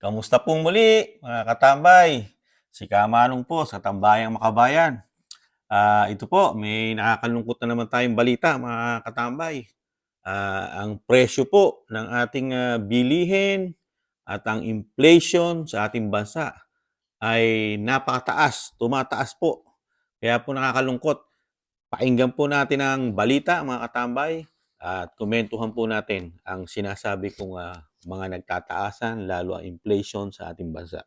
Kamusta pong muli, mga katambay? Si Kamanong po sa Tambayang Makabayan. Ah, ito po, may nakakalungkot na naman tayong balita, mga katambay. Ah, ang presyo po ng ating ah, bilihin at ang inflation sa ating bansa ay napakataas, tumataas po. Kaya po nakakalungkot. Pakinggan po natin ang balita, mga katambay, at komentuhan po natin ang sinasabi kong ah, mga nagtataasan, lalo ang inflation sa ating bansa.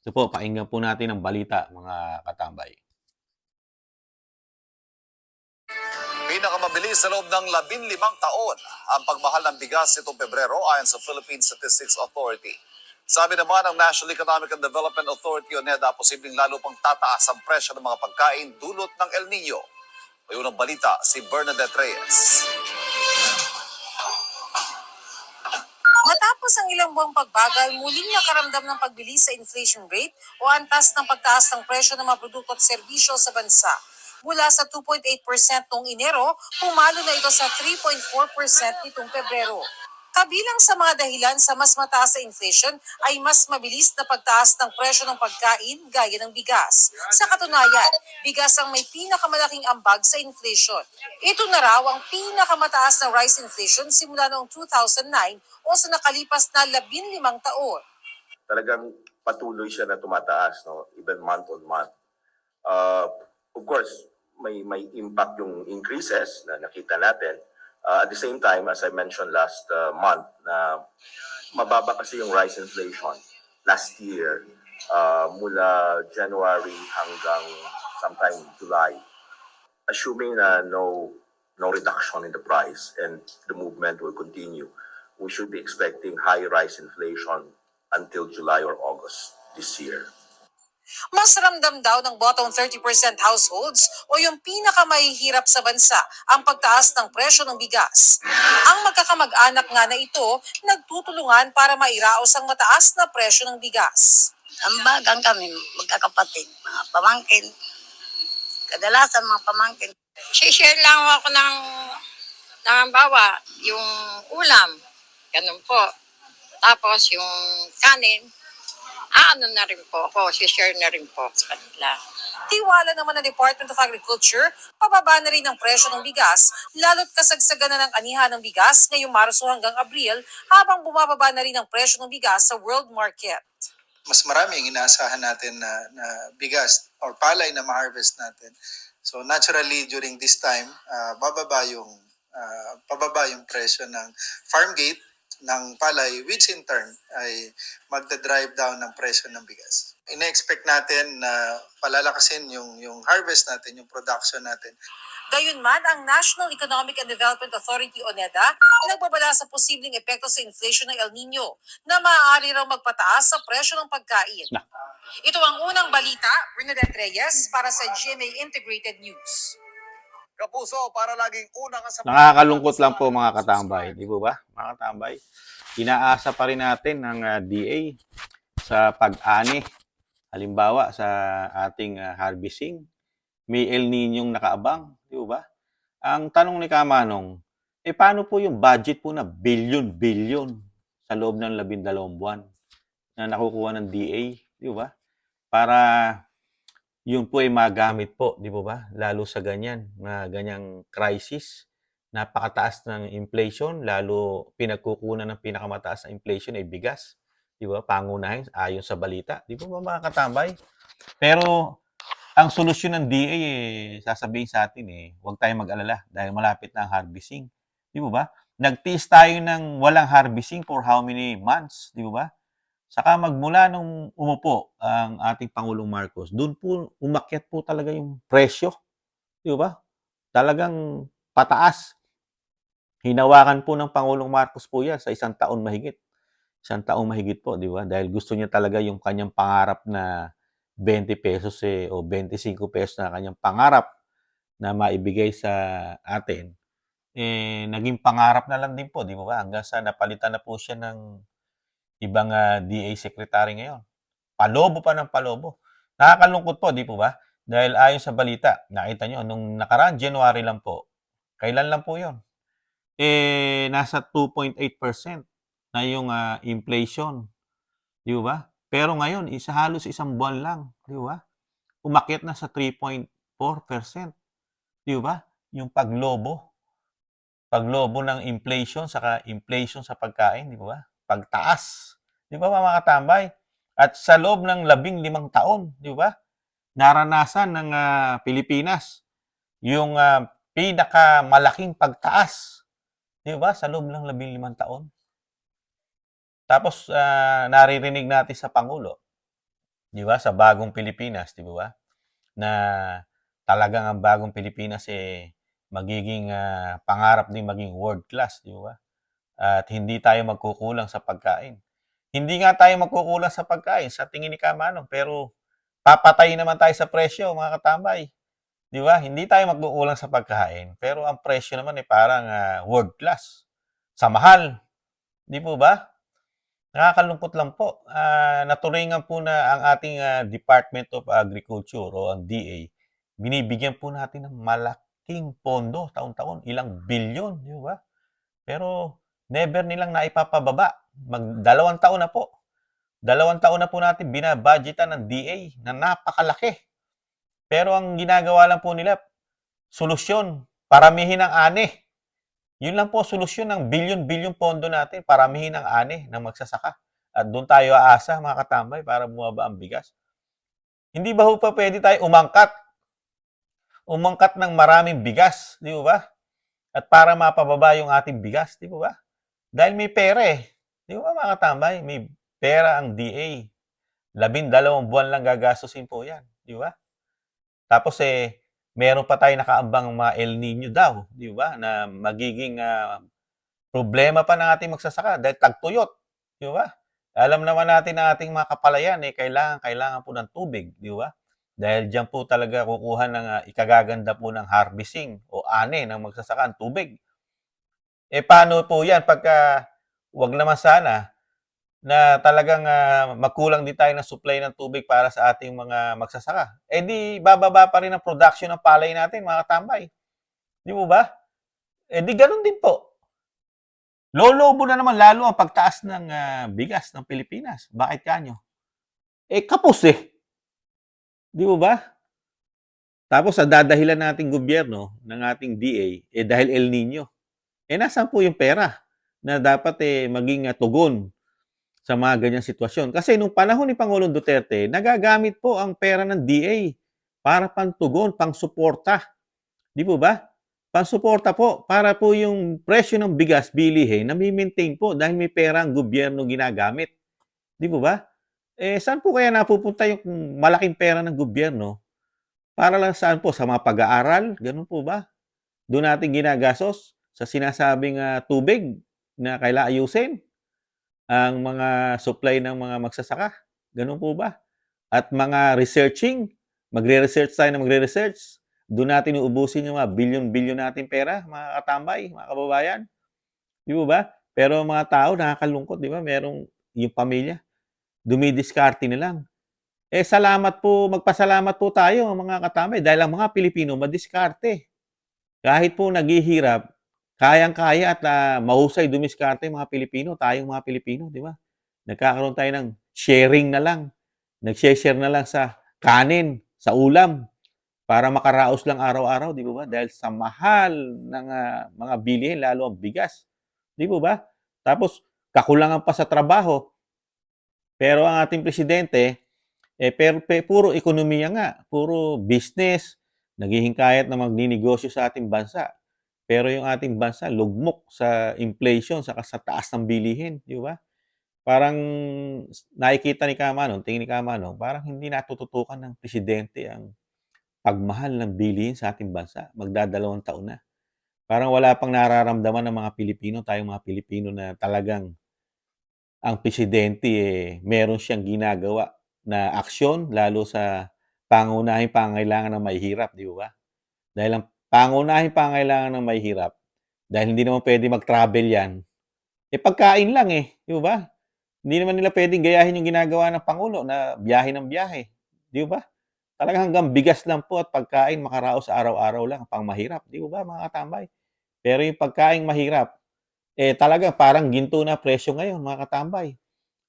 Ito po, pakinggan po natin ang balita, mga katambay. Pinakamabilis sa loob ng 15 taon ang pagmahal ng bigas nitong Pebrero ayon sa Philippine Statistics Authority. Sabi naman ng National Economic and Development Authority o NEDA, posibleng lalo pang tataas ang presyo ng mga pagkain dulot ng El Nino. May unang balita si Bernadette Reyes. Matapos ang ilang buwang pagbagal, muling nakaramdam ng pagbilis sa inflation rate o antas ng pagtaas ng presyo ng mga produkto at serbisyo sa bansa. Mula sa 2.8% noong Enero, pumalo na ito sa 3.4% nitong Pebrero. Kabilang sa mga dahilan sa mas mataas sa inflation ay mas mabilis na pagtaas ng presyo ng pagkain gaya ng bigas. Sa katunayan, bigas ang may pinakamalaking ambag sa inflation. Ito na raw ang pinakamataas na rice inflation simula noong 2009 o sa nakalipas na 15 taon. talagang patuloy siya na tumataas, no? even month on month. Uh, of course, may may impact yung increases na nakita natin. Uh, at the same time, as I mentioned last uh, month, na mababa kasi yung rice inflation last year uh, mula January hanggang sometime July. Assuming na no no reduction in the price and the movement will continue, we should be expecting high rice inflation until July or August this year. Mas ramdam daw ng bottom 30% households o yung pinakamahihirap sa bansa ang pagtaas ng presyo ng bigas. Ang magkakamag-anak nga na ito nagtutulungan para mairaos ang mataas na presyo ng bigas. Ambagan kami, magkakapatid, mga pamangkin. Kadalasan mga pamangkin. share lang ako ng, ng bawa, yung ulam, ganun po. Tapos yung kanin, ano na rin po ako, share na rin po sa kanila. Tiwala naman ng Department of Agriculture, pababa na rin ang presyo ng bigas, lalo't kasagsagan na ng anihan ng bigas ngayong Marso hanggang Abril, habang bumababa na rin ang presyo ng bigas sa world market. mas marami ang inaasahan natin na, na bigas or palay na ma-harvest natin. So naturally during this time, ah, bababa yung ah, pababa yung presyo ng farm gate ng palay which in turn ay magda-drive down ng presyo ng bigas. Ina-expect natin na palalakasin yung yung harvest natin, yung production natin. Gayunman, ang National Economic and Development Authority o NEDA nagbabala sa posibleng epekto sa inflation ng El Nino na maaari raw magpataas sa presyo ng pagkain. Na. Ito ang unang balita, Bernadette Reyes para sa GMA Integrated News. Kapuso, para laging una ka sa... Nakakalungkot lang po, mga katambay. Di po ba, mga katambay? Inaasa pa rin natin ng ah, DA sa pag-ani. Halimbawa, sa ating ah, harvesting, may El Niñong nakaabang. Di ba? Ang tanong ni Kamanong, eh paano po yung budget po na billion-billion sa loob ng labindalawang buwan na nakukuha ng DA? Di ba? Para yun po ay magamit po, di po ba? Lalo sa ganyan, na ganyang crisis, napakataas ng inflation, lalo pinagkukunan ng pinakamataas na inflation ay bigas. Di ba? Pangunahin ayon sa balita. Di po ba mga katambay? Pero ang solusyon ng DA eh, sasabihin sa atin eh, huwag tayong mag-alala dahil malapit na ang harvesting. Di ba? Nagtiis tayo ng walang harvesting for how many months, di ba? Saka magmula nung umupo ang ating Pangulong Marcos, doon po umakyat po talaga yung presyo. Di ba? Talagang pataas. Hinawakan po ng Pangulong Marcos po yan sa isang taon mahigit. Isang taon mahigit po, di ba? Dahil gusto niya talaga yung kanyang pangarap na 20 pesos eh, o 25 pesos na kanyang pangarap na maibigay sa atin. Eh, naging pangarap na lang din po, di ba? Hanggang sa napalitan na po siya ng ibang ah, DA secretary ngayon. Palobo pa ng palobo. Nakakalungkot po, di po ba? Dahil ayon sa balita, nakita nyo, nung nakaraan January lang po, kailan lang po yon Eh, nasa 2.8% na yung ah, inflation Di ba? Pero ngayon, isa halos isang buwan lang, di ba? Umakyat na sa 3.4%. Di ba? Yung paglobo. Paglobo ng inflation saka inflation sa pagkain, di ba? Pagtaas. Di ba mga katambay? At sa loob ng labing limang taon, di ba? Naranasan ng ah, Pilipinas yung ah, pinakamalaking pagtaas. Di ba? Sa loob ng labing limang taon. Tapos ah, naririnig natin sa Pangulo, di ba? Sa bagong Pilipinas, di ba? Na talagang ang bagong Pilipinas eh magiging ah, pangarap din maging world class, di ba? At hindi tayo magkukulang sa pagkain. Hindi nga tayo magkukulang sa pagkain sa tingin ni Kamanong, pero papatay naman tayo sa presyo, mga katambay. Di ba? Hindi tayo magkukulang sa pagkain, pero ang presyo naman eh parang ah, world class. Sa mahal. Di po ba? Nakakalungkot lang po. Ah, naturingan po na ang ating ah, Department of Agriculture o ang DA, binibigyan po natin ng malaking pondo taon-taon, ilang bilyon, di ba? Pero never nilang naipapababa. Mag dalawang taon na po. Dalawang taon na po natin binabudgetan ng DA na napakalaki. Pero ang ginagawa lang po nila, solusyon, paramihin ang ani. Yun lang po solusyon ng bilyon-bilyon pondo natin, paramihin ang ani ng magsasaka. At doon tayo aasa, mga katambay, para bumaba ang bigas. Hindi ba ho pa pwede tayo umangkat? Umangkat ng maraming bigas, di ba? At para mapababa yung ating bigas, di ba? Dahil may pera eh. Di ba mga katambay? May pera ang DA. Labing dalawang buwan lang gagastusin po yan. Di ba? Tapos eh, meron pa tayo nakaambang mga El Nino daw, di ba? Na magiging ah, problema pa ng ating magsasaka dahil tagtuyot, di ba? Alam naman natin na ating mga kapalayan eh kailangan kailangan po ng tubig, di ba? Dahil diyan po talaga kukuha ng ah, ikagaganda po ng harvesting o ani ng magsasaka ang tubig. Eh paano po 'yan pagka wag naman sana na talagang ah, magkulang din tayo ng supply ng tubig para sa ating mga magsasaka. Eh di bababa pa rin ang production ng palay natin, mga tambay. Di mo ba? Eh di ganun din po. Lolobo na naman lalo ang pagtaas ng ah, bigas ng Pilipinas. Bakit kanyo? Eh kapos eh. Di mo ba? Tapos sa dadahilan nating gobyerno ng ating DA eh dahil El Nino. Eh nasaan po yung pera na dapat eh maging ah, tugon sa mga ganyang sitwasyon. Kasi nung panahon ni Pangulong Duterte, nagagamit po ang pera ng DA para pantugon, pang-suporta. Di po ba? Pang-suporta po para po yung presyo ng bigas bilihin na maintain po dahil may pera ang gobyerno ginagamit. Di po ba? Eh, saan po kaya napupunta yung malaking pera ng gobyerno? Para lang saan po? Sa mga pag-aaral? Ganun po ba? Doon natin ginagastos sa sinasabing ah, tubig na kailangan ayusin ang mga supply ng mga magsasaka. Ganun po ba? At mga researching, magre-research tayo na magre-research. Doon natin uubusin yung mga bilyon-bilyon natin pera, mga katambay, mga kababayan. Di ba ba? Pero mga tao, nakakalungkot, di ba? Merong yung pamilya, dumidiskarte na lang. Eh, salamat po, magpasalamat po tayo, mga katambay, dahil ang mga Pilipino madiskarte. Kahit po naghihirap, kayang-kaya at ah, mahusay dumiskarte mga Pilipino, tayong mga Pilipino, di ba? Nagkakaroon tayo ng sharing na lang. Nag-share na lang sa kanin, sa ulam, para makaraos lang araw-araw, di ba? Dahil sa mahal ng ah, mga bilihin, lalo ang bigas. Di ba ba? Tapos, kakulangan pa sa trabaho. Pero ang ating presidente, eh, pero, pe- puro ekonomiya nga, puro business, naghihingkayat na magninegosyo sa ating bansa. Pero yung ating bansa, lugmok sa inflation, saka sa taas ng bilihin, di ba? Parang nakikita ni Kamanong, tingin ni Kamanong, parang hindi natututukan ng presidente ang pagmahal ng bilihin sa ating bansa. Magdadalawang taon na. Parang wala pang nararamdaman ng mga Pilipino, tayong mga Pilipino na talagang ang presidente eh, meron siyang ginagawa na aksyon lalo sa pangunahing pangailangan ng mahihirap, di ba? Dahil ang pangunahing pangailangan ng mahihirap, dahil hindi naman pwede mag-travel yan, eh pagkain lang eh, di ba? Hindi naman nila pwedeng gayahin yung ginagawa ng Pangulo na biyahe ng biyahe, di ba? Talagang hanggang bigas lang po at pagkain makaraos araw-araw lang, pang mahirap, di ba mga katambay? Pero yung pagkain mahirap, eh talagang parang ginto na presyo ngayon mga katambay.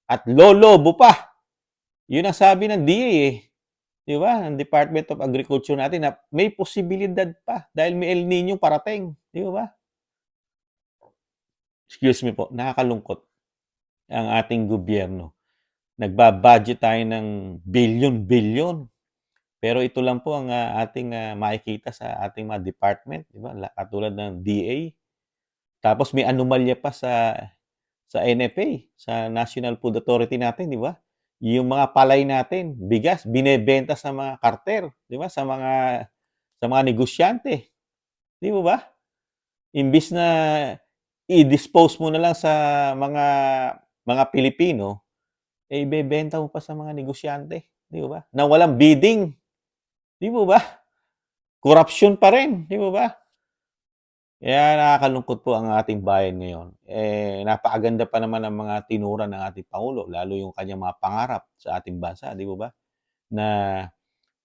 At lolobo pa. Yun ang sabi ng DA eh. Di ba? Ang Department of Agriculture natin na may posibilidad pa dahil may El Nino parating. Di ba? Excuse me po, nakakalungkot ang ating gobyerno. Nagbabudget tayo ng bilyon-bilyon. Pero ito lang po ang ah, ating ah, makikita sa ating mga department, di ba? La- Katulad ng DA. Tapos may anomalya pa sa sa NFA, sa National Food Authority natin, di ba? Yung mga palay natin, bigas, binebenta sa mga karter, di ba? Sa mga sa mga negosyante. Di ba ba? Imbis na i-dispose mo na lang sa mga mga Pilipino, eh ibebenta mo pa sa mga negosyante, di ba? Na walang bidding. Di ba ba? Corruption pa rin, di ba ba? Kaya nakakalungkot po ang ating bayan ngayon. Eh, napakaganda pa naman ng mga tinura ng ating Pangulo, lalo yung kanyang mga pangarap sa ating bansa, di ba ba? Na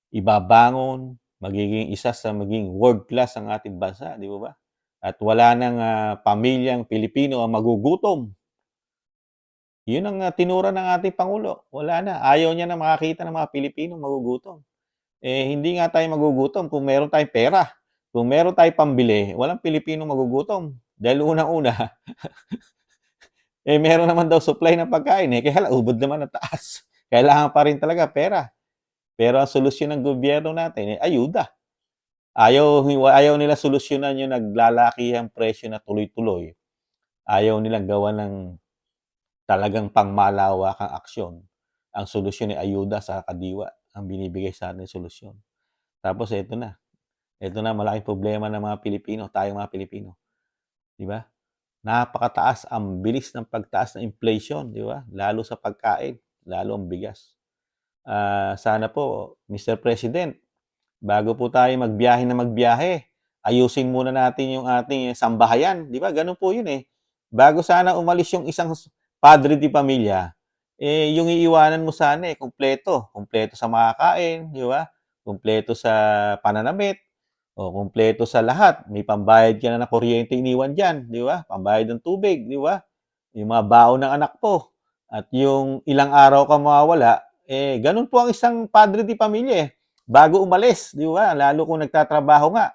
ibabangon, magiging isa sa maging world class ang ating bansa, di ba ba? At wala nang ah, pamilyang Pilipino ang magugutom. Yun ang ah, tinura ng ating Pangulo. Wala na. Ayaw niya na makakita ng mga Pilipino magugutom. Eh, hindi nga tayo magugutom kung meron tayong pera. Kung meron tayong pambili, walang Pilipino magugutom. Dahil unang-una, eh meron naman daw supply ng pagkain eh. Kaya ubod naman ang taas. Kailangan pa rin talaga pera. Pero ang solusyon ng gobyerno natin eh, ayuda. Ayaw, ayaw nila solusyonan yung naglalaki ang presyo na tuloy-tuloy. Ayaw nilang gawa ng talagang pangmalawakang aksyon. Ang solusyon ay ayuda sa kadiwa. Ang binibigay sa atin solusyon. Tapos ito na. Ito na malaking problema ng mga Pilipino, tayong mga Pilipino. Di ba? Napakataas ang bilis ng pagtaas ng inflation, di ba? Lalo sa pagkain, lalo ang bigas. Ah, sana po, Mr. President, bago po tayo magbiyahe na magbiyahe, ayusin muna natin yung ating sambahayan, di ba? Ganun po yun eh. Bago sana umalis yung isang padre di pamilya, eh yung iiwanan mo sana eh kumpleto, kumpleto sa makakain, di ba? Kumpleto sa pananamit, o kumpleto sa lahat. May pambayad ka na ng kuryente iniwan diyan, di ba? Pambayad ng tubig, di ba? Yung mga baon ng anak po. At yung ilang araw ka mawawala, eh ganun po ang isang padre di pamilya eh. Bago umalis, di ba? Lalo kung nagtatrabaho nga.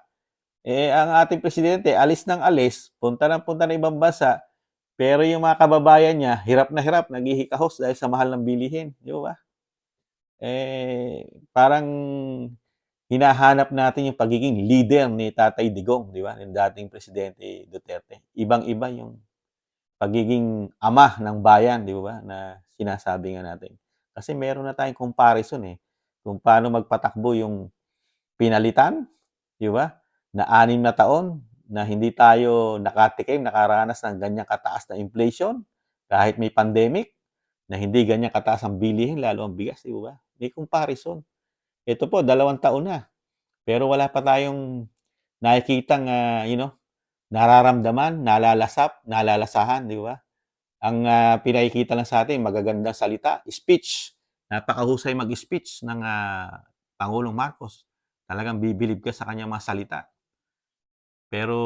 Eh ang ating presidente, alis ng alis, punta ng punta ng ibang bansa, pero yung mga kababayan niya, hirap na hirap, naghihikahos dahil sa mahal ng bilihin, di ba? Eh parang hinahanap natin yung pagiging leader ni Tatay Digong, di ba? Yung dating presidente Duterte. Ibang-iba yung pagiging ama ng bayan, di ba? Na sinasabi nga natin. Kasi meron na tayong comparison eh. Kung paano magpatakbo yung pinalitan, di ba? Na anim na taon na hindi tayo nakatikim, nakaranas ng ganyang kataas na inflation kahit may pandemic na hindi ganyan kataas ang bilihin, lalo ang bigas, di ba? May comparison. Ito po, dalawang taon na. Pero wala pa tayong nakikitang, ah, you know, nararamdaman, nalalasap, nalalasahan, di ba? Ang ah, pinakikita lang sa atin, magagandang salita, speech. Napakahusay mag-speech ng ah, Pangulong Marcos. Talagang bibilib ka sa kanyang mga salita. Pero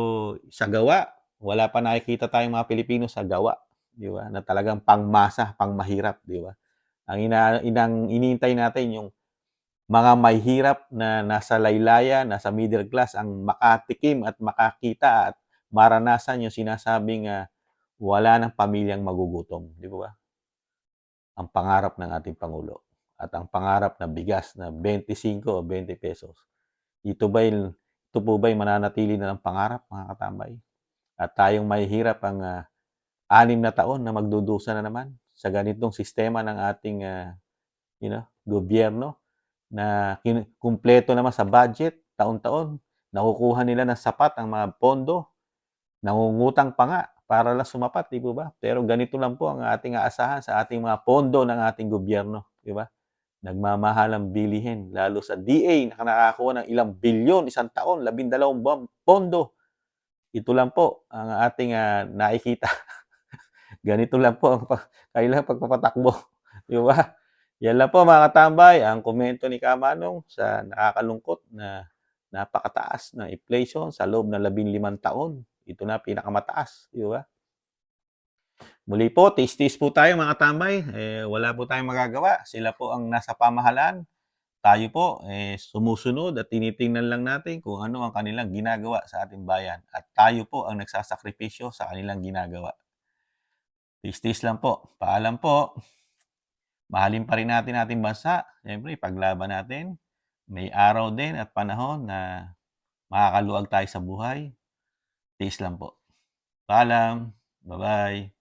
sa gawa, wala pa nakikita tayong mga Pilipino sa gawa, di ba? Na talagang pangmasa, pangmahirap, di ba? Ang ina, inang iniintay natin yung mga mahirap na nasa laylaya, nasa middle class ang makatikim at makakita at maranasan yung sinasabing ah, wala ng pamilyang magugutom, di ba? Ang pangarap ng ating pangulo at ang pangarap na bigas na 25 o 20 pesos. Ito ba ito po ba'y mananatili na ng pangarap, mga katambay? At tayong mahihirap ang ah, anim na taon na magdudusa na naman sa ganitong sistema ng ating ah, you know, gobyerno na kumpleto naman sa budget taon-taon. Nakukuha nila ng sapat ang mga pondo. Nangungutang pa nga para lang sumapat, di ba? Pero ganito lang po ang ating aasahan sa ating mga pondo ng ating gobyerno, di ba? Nagmamahal ang bilihin, lalo sa DA na nakakakuha ng ilang bilyon isang taon, labindalawang buwan pondo. Ito lang po ang ating ah, nakikita. Ganito lang po ang pa- kailangan pagpapatakbo, di ba? Yan lang po mga katambay, ang komento ni Kamanong sa nakakalungkot na napakataas na inflation sa loob ng labing limang taon. Ito na pinakamataas, di ba? Muli po, tis-tis po tayo mga tambay. Eh, wala po tayong magagawa. Sila po ang nasa pamahalaan. Tayo po, eh, sumusunod at tinitingnan lang natin kung ano ang kanilang ginagawa sa ating bayan. At tayo po ang nagsasakripisyo sa kanilang ginagawa. Tis-tis lang po. Paalam po. Mahalin pa rin natin ating bansa. Siyempre, paglaban natin. May araw din at panahon na makakaluwag tayo sa buhay. Tiis lang po. Paalam. Bye-bye.